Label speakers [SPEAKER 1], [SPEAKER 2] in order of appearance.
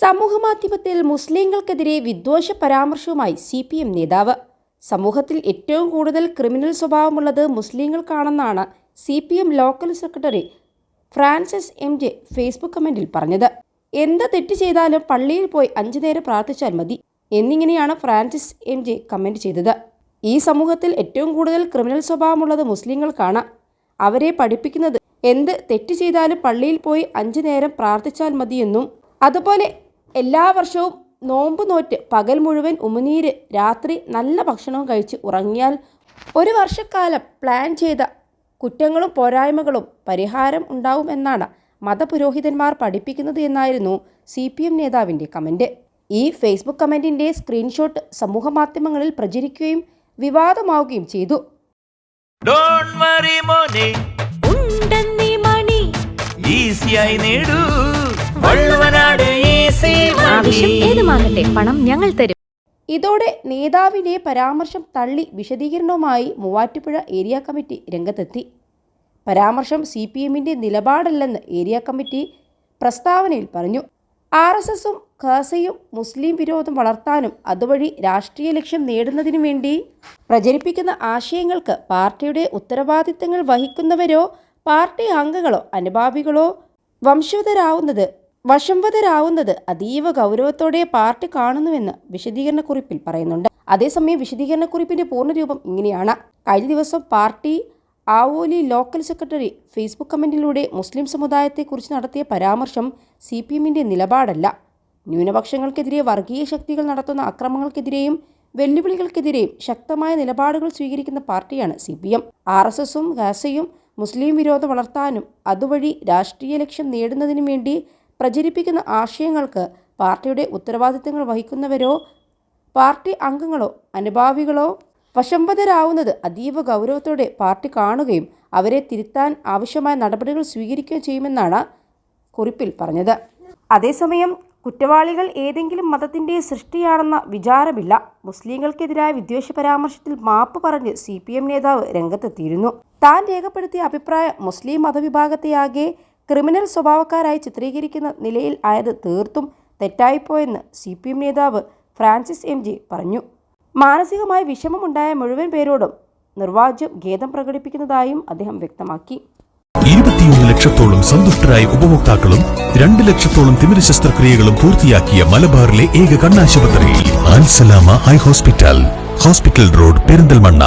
[SPEAKER 1] സമൂഹമാധ്യമത്തിൽ മുസ്ലിങ്ങൾക്കെതിരെ വിദ്വേഷ പരാമർശവുമായി C P M നേതാവ്. സമൂഹത്തിൽ ഏറ്റവും കൂടുതൽ ക്രിമിനൽ സ്വഭാവമുള്ളത് മുസ്ലിങ്ങൾക്കാണെന്നാണ് C P M local secretary Francis M J Facebook കമന്റിൽ പറഞ്ഞത്. എന്ത് തെറ്റ് ചെയ്താലും പള്ളിയിൽ പോയി അഞ്ചു നേരം പ്രാർത്ഥിച്ചാൽ മതി എന്നിങ്ങനെയാണ് ഫ്രാൻസിസ് എം ജെ കമന്റ് ചെയ്തത്. ഈ സമൂഹത്തിൽ ഏറ്റവും കൂടുതൽ ക്രിമിനൽ സ്വഭാവമുള്ളത് മുസ്ലിങ്ങൾക്കാണ്. അവരെ പഠിപ്പിക്കുന്നത് എന്ത് തെറ്റ് ചെയ്താലും പള്ളിയിൽ പോയി അഞ്ചു നേരം പ്രാർത്ഥിച്ചാൽ മതിയെന്നും അതുപോലെ എല്ലാ വർഷവും നോമ്പ് നോറ്റ് പകൽ മുഴുവൻ ഉമിനീര് രാത്രി നല്ല ഭക്ഷണവും കഴിച്ച് ഉറങ്ങിയാൽ ഒരു വർഷക്കാലം പ്ലാൻ ചെയ്ത കുറ്റങ്ങളും പോരായ്മകളും പരിഹാരം ഉണ്ടാവും എന്നാണ് മതപുരോഹിതന്മാർ പഠിപ്പിക്കുന്നത് എന്നായിരുന്നു സി പി എം നേതാവിന്റെ കമന്റ് ഈ ഫേസ്ബുക്ക് കമന്റിന്റെ സ്ക്രീൻഷോട്ട് സമൂഹമാധ്യമങ്ങളിൽ പ്രചരിക്കുകയും വിവാദമാവുകയും ചെയ്തു.
[SPEAKER 2] ഡോൺ വറി മോനെ.
[SPEAKER 3] ഉണ്ടെന്നീ മണി.
[SPEAKER 2] ഈസിയായി നേടൂ.
[SPEAKER 3] ആവശ്യം ഏതുമാകട്ടെ പണം ഞങ്ങൾ തരും.
[SPEAKER 1] ഇതോടെ നേതാവിനെ പരാമർശം തള്ളി വിശദീകരണവുമായി മൂവാറ്റുപുഴ ഏരിയ കമ്മിറ്റി രംഗത്തെത്തി. പരാമർശം സി പി എമ്മിന്റെ നിലപാടല്ലെന്ന് ഏരിയ കമ്മിറ്റി പ്രസ്താവനയിൽ പറഞ്ഞു. ആർ എസ് എസും ഖാസയും മുസ്ലിം വിരോധം വളർത്താനും അതുവഴി രാഷ്ട്രീയ ലക്ഷ്യം നേടുന്നതിനു വേണ്ടി പ്രചരിപ്പിക്കുന്ന ആശയങ്ങൾക്ക് പാർട്ടിയുടെ ഉത്തരവാദിത്തങ്ങൾ വഹിക്കുന്നവരോ പാർട്ടി അംഗങ്ങളോ അനുഭാവികളോ വംശവതരാവുന്നത് വശംവതരാവുന്നത് അതീവ ഗൗരവത്തോടെ പാർട്ടി കാണുന്നുവെന്ന് വിശദീകരണ കുറിപ്പിൽ പറയുന്നുണ്ട്. അതേസമയം വിശദീകരണ വിശദീകരണക്കുറിപ്പിന്റെ പൂർണരൂപം ഇങ്ങനെയാണ്. കഴിഞ്ഞ ദിവസം party Avoli local secretary Facebook കമന്റിലൂടെ മുസ്ലിം സമുദായത്തെക്കുറിച്ച് നടത്തിയ പരാമർശം സി പി എമ്മിന്റെ നിലപാടല്ല. ന്യൂനപക്ഷങ്ങൾക്കെതിരെ വർഗീയ ശക്തികൾ നടത്തുന്ന അക്രമങ്ങൾക്കെതിരെയും വെല്ലുവിളികൾക്കെതിരെയും ശക്തമായ നിലപാടുകൾ സ്വീകരിക്കുന്ന പാർട്ടിയാണ് C P M R S എസും ഗാസയും മുസ്ലിം വിരോധം വളർത്താനും അതുവഴി രാഷ്ട്രീയ ലക്ഷ്യം നേടുന്നതിനു വേണ്ടി പ്രചരിപ്പിക്കുന്ന ആശയങ്ങൾക്ക് പാർട്ടിയുടെ ഉത്തരവാദിത്തങ്ങൾ വഹിക്കുന്നവരോ പാർട്ടി അംഗങ്ങളോ അനുഭാവികളോ വശമ്പതരാവുന്നത് അതീവ ഗൗരവത്തോടെ പാർട്ടി കാണുകയും അവരെ തിരുത്താൻ ആവശ്യമായ നടപടികൾ സ്വീകരിക്കുകയും ചെയ്യുമെന്നാണ് കുറിപ്പിൽ പറഞ്ഞത്. അതേസമയം കുറ്റവാളികൾ ഏതെങ്കിലും മതത്തിന്റെ സൃഷ്ടിയാണെന്ന വിചാരമില്ല. മുസ്ലിങ്ങൾക്കെതിരായ വിദ്വേഷ പരാമർശത്തിൽ മാപ്പ് പറഞ്ഞ് സി പി എം നേതാവ് രംഗത്തെത്തിയിരുന്നു. താൻ രേഖപ്പെടുത്തിയ അഭിപ്രായം മുസ്ലിം മതവിഭാഗത്തെയാകെ ക്രിമിനൽ സ്വഭാവക്കാരായി ചിത്രീകരിക്കുന്ന നിലയിൽ ആയത് തീർത്തും തെറ്റായിപ്പോയെന്ന് സി പി എം നേതാവ് ഫ്രാൻസിസ് എം ജി പറഞ്ഞു. മാനസികമായി വിഷമമുണ്ടായ മുഴുവൻ പേരോടും നിർവാജ്യം ഖേദം പ്രകടിപ്പിക്കുന്നതായും അദ്ദേഹം വ്യക്തമാക്കി.
[SPEAKER 4] ഇരുപത്തിയൊന്ന് ലക്ഷത്തോളം സന്തുഷ്ടരായ ഉപഭോക്താക്കളും രണ്ട് ലക്ഷത്തോളം തിമിര ശസ്ത്രക്രിയകളും പൂർത്തിയാക്കിയ മലബാറിലെ ഏക കണ്ണാശുപത്രി ആൻസലാമ eye hospital. Hospital road Perinthalmanna.